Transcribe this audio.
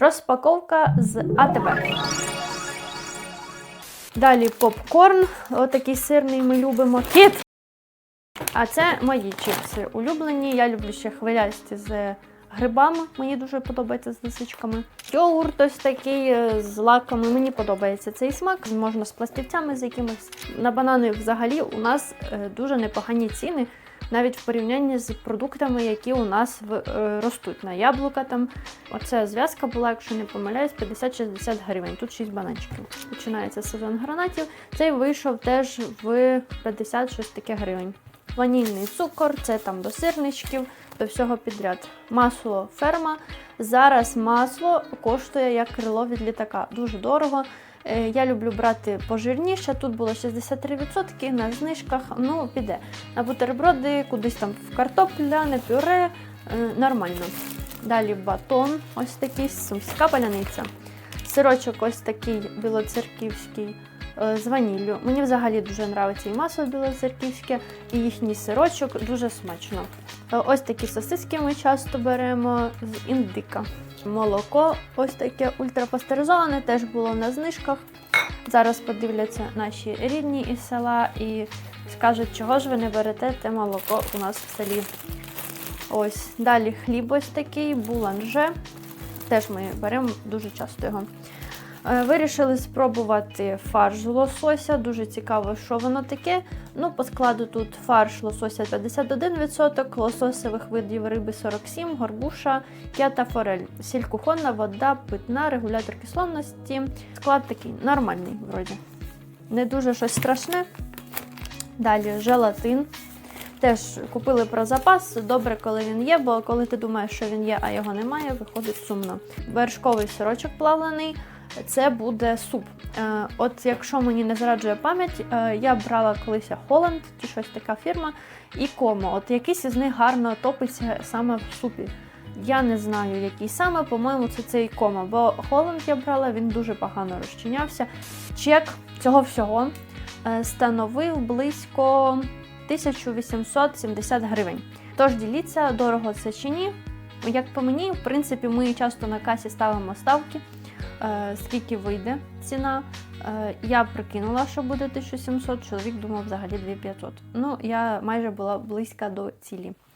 Розпаковка з АТБ. Далі попкорн, отакий сирний ми любимо. Кіт! А це мої чипси улюблені. Я люблю ще хвилясті з грибами. Мені дуже подобається з лисичками. Йогурт ось такий е, з лаками. Мені подобається цей смак. Можна з пластівцями з якимось. На банани взагалі у нас е, дуже непогані ціни. Навіть в порівнянні з продуктами, які у нас е, ростуть на яблука. Там оця зв'язка була, якщо не помиляюсь, 50-60 гривень. Тут 6 бананчиків. Починається сезон гранатів. Цей вийшов теж в 50 щось таке гривень. Ванільний цукор, це там до сирничків, до всього підряд. Масло ферма. Зараз масло коштує як крило від літака. Дуже дорого. Е, Я люблю брати пожирніше. Тут було 63% на знижках. Ну, піде. На бутерброди, кудись там в картопляне пюре. е, Нормально. Далі батон, ось такий сумська паляниця. Сирочок ось такий білоцерківський з ваніллю. Мені взагалі дуже подобається і масло білоцерківське, і їхній сирочок дуже смачно. Е, Ось такі сосиски ми часто беремо з індика. Молоко ось таке ультрапастеризоване, теж було на знижках. Зараз подивляться наші рідні із села і скажуть, чого ж ви не берете те молоко у нас в селі. Ось далі хліб ось такий, буланже. Теж ми беремо дуже часто його. Е, Вирішили спробувати фарш лосося. Дуже цікаво, що воно таке. Ну, по складу тут фарш лосося 51%, лососевих видів риби 47, горбуша, кята, форель, сіль кухонна, вода, питна, регулятор кислотності. Склад такий нормальний, вроді. Не дуже щось страшне. Далі желатин. Теж купили про запас. Добре, коли він є, бо коли ти думаєш, що він є, а його немає, виходить сумно. Вершковий сирочок плавлений. Це буде суп. Е, от якщо мені не зраджує пам'ять, е, я брала колись Холланд, чи щось така фірма, і Комо. От якийсь із них гарно топиться саме в супі. Я не знаю, який саме, по-моєму, це цей кома, бо Холланд я брала, він дуже погано розчинявся. Чек цього всього е, становив близько 1870 гривень. Тож діліться, дорого це чи ні. Як по мені, в принципі, ми часто на касі ставимо ставки, е, скільки вийде ціна. Е, я прикинула, що буде 1700, чоловік думав взагалі 2500. Ну, я майже була близька до цілі.